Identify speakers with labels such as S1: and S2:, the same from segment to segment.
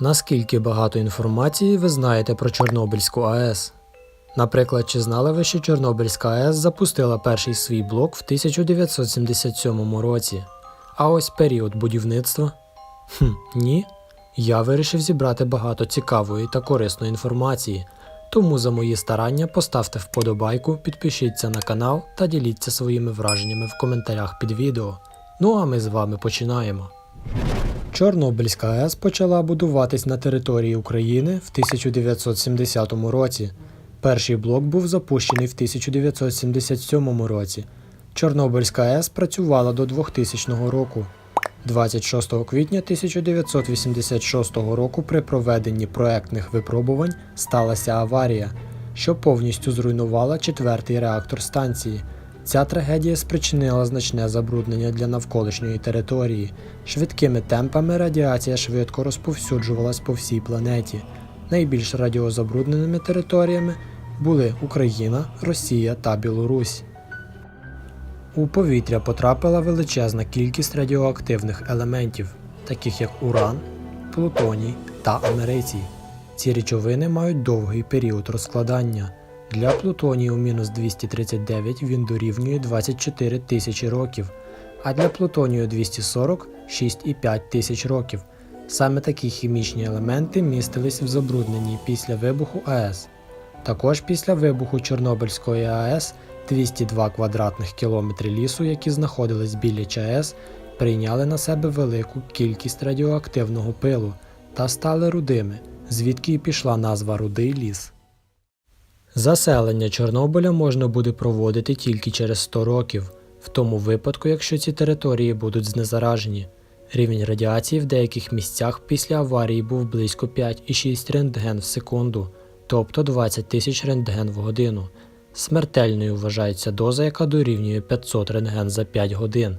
S1: Наскільки багато інформації ви знаєте про Чорнобильську АЕС? Наприклад, чи знали ви, що Чорнобильська АЕС запустила перший свій блок в 1977 році? А ось період будівництва? Хм, ні. Я вирішив зібрати багато цікавої та корисної інформації. Тому за мої старання поставте вподобайку, підпишіться на канал та діліться своїми враженнями в коментарях під відео. Ну а ми з вами починаємо. Чорнобильська АЕС почала будуватись на території України в 1970 році. Перший блок був запущений в 1977 році. Чорнобильська АЕС працювала до 2000 року. 26 квітня 1986 року при проведенні проектних випробувань сталася аварія, що повністю зруйнувала четвертий реактор станції. Ця трагедія спричинила значне забруднення для навколишньої території. Швидкими темпами радіація швидко розповсюджувалась по всій планеті. Найбільш радіозабрудненими територіями були Україна, Росія та Білорусь. У повітря потрапила величезна кількість радіоактивних елементів, таких як уран, плутоній та америцій. Ці речовини мають довгий період розкладання. Для плутонію мінус 239 він дорівнює 24 тисячі років, а для плутонію 240 6,5 тисяч років. Саме такі хімічні елементи містились в забрудненні після вибуху АЕС. Також після вибуху Чорнобильської АЕС 202 квадратних кілометри лісу, які знаходились біля ЧАЕС, прийняли на себе велику кількість радіоактивного пилу та стали рудими, звідки й пішла назва Рудий ліс. Заселення Чорнобиля можна буде проводити тільки через 100 років, в тому випадку, якщо ці території будуть знезаражені. Рівень радіації в деяких місцях після аварії був близько 5,6 рентген в секунду, тобто 20 тисяч рентген в годину. Смертельною вважається доза, яка дорівнює 500 рентген за 5 годин.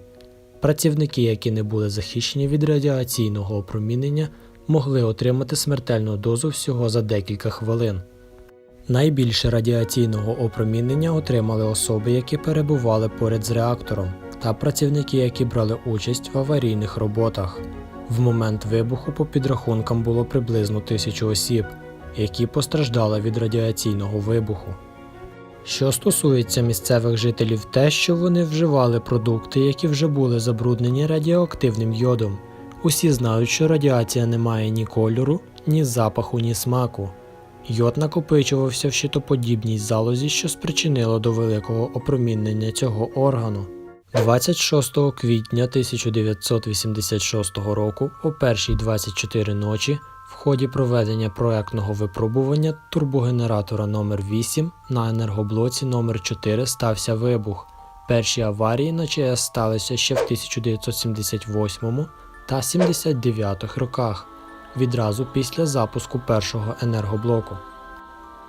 S1: Працівники, які не були захищені від радіаційного опромінення, могли отримати смертельну дозу всього за декілька хвилин. Найбільше радіаційного опромінення отримали особи, які перебували поряд з реактором, та працівники, які брали участь в аварійних роботах. В момент вибуху по підрахункам було приблизно тисячу осіб, які постраждали від радіаційного вибуху. Що стосується місцевих жителів, те, що вони вживали продукти, які вже були забруднені радіоактивним йодом. Усі знають, що радіація не має ні кольору, ні запаху, ні смаку. Йод накопичувався в щитоподібній залозі, що спричинило до великого опромінення цього органу. 26 квітня 1986 року, о 1.24 ночі, в ході проведення проектного випробування турбогенератора номер 8 на енергоблоці номер 4 стався вибух. Перші аварії на ЧАЕС сталися ще в 1978 та 79 роках, відразу після запуску першого енергоблоку.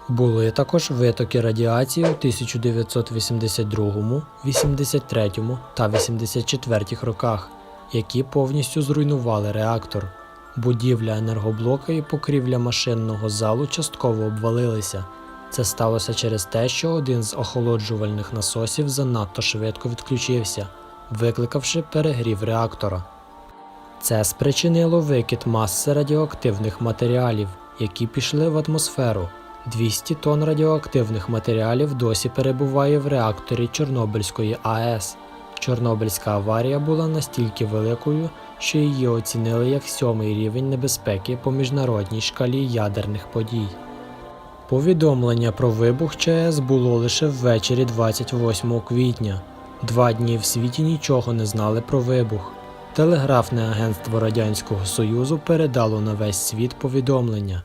S1: Були також витоки радіації у 1982, 83 та 84 роках, які повністю зруйнували реактор. Будівля енергоблока і покрівля машинного залу частково обвалилися. Це сталося через те, що один з охолоджувальних насосів занадто швидко відключився, викликавши перегрів реактора. Це спричинило викид маси радіоактивних матеріалів, які пішли в атмосферу. 200 тонн радіоактивних матеріалів досі перебуває в реакторі Чорнобильської АЕС. Чорнобильська аварія була настільки великою, що її оцінили як сьомий рівень небезпеки по міжнародній шкалі ядерних подій. Повідомлення про вибух ЧАЕС було лише ввечері 28 квітня. Два дні в світі нічого не знали про вибух. Телеграфне агентство Радянського Союзу передало на весь світ повідомлення.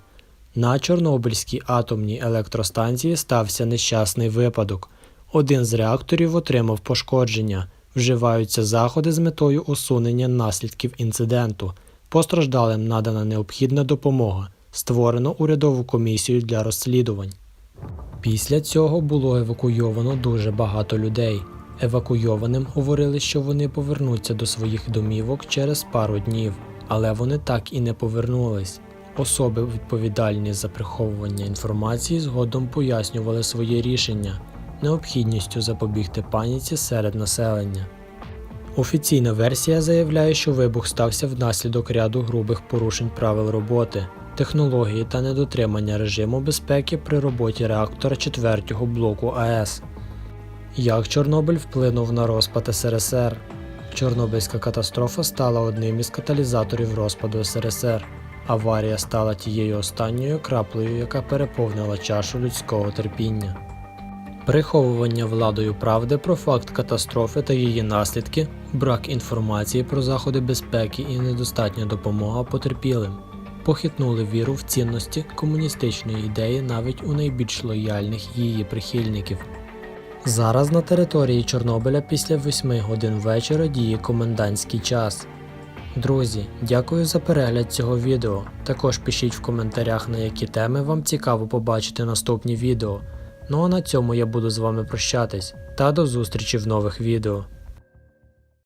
S1: На Чорнобильській атомній електростанції стався нещасний випадок. Один з реакторів отримав пошкодження. Вживаються заходи з метою усунення наслідків інциденту. Постраждалим надана необхідна допомога. Створено урядову комісію для розслідувань. Після цього було евакуйовано дуже багато людей. Евакуйованим говорили, що вони повернуться до своїх домівок через пару днів, але вони так і не повернулись. Особи, відповідальні за приховування інформації, згодом пояснювали своє рішення необхідністю запобігти паніці серед населення. Офіційна версія заявляє, що вибух стався внаслідок ряду грубих порушень правил роботи, технології та недотримання режиму безпеки при роботі реактора 4-го блоку АЕС. Як Чорнобиль вплинув на розпад СРСР? Чорнобильська катастрофа стала одним із каталізаторів розпаду СРСР. Аварія стала тією останньою краплею, яка переповнила чашу людського терпіння. Приховування владою правди про факт катастрофи та її наслідки, брак інформації про заходи безпеки і недостатня допомога потерпілим похитнули віру в цінності комуністичної ідеї навіть у найбільш лояльних її прихильників. Зараз на території Чорнобиля після 8 годин вечора діє комендантський час. Друзі, дякую за перегляд цього відео. Також пишіть в коментарях, на які теми вам цікаво побачити наступні відео. Ну а на цьому я буду з вами прощатись та до зустрічі в нових відео.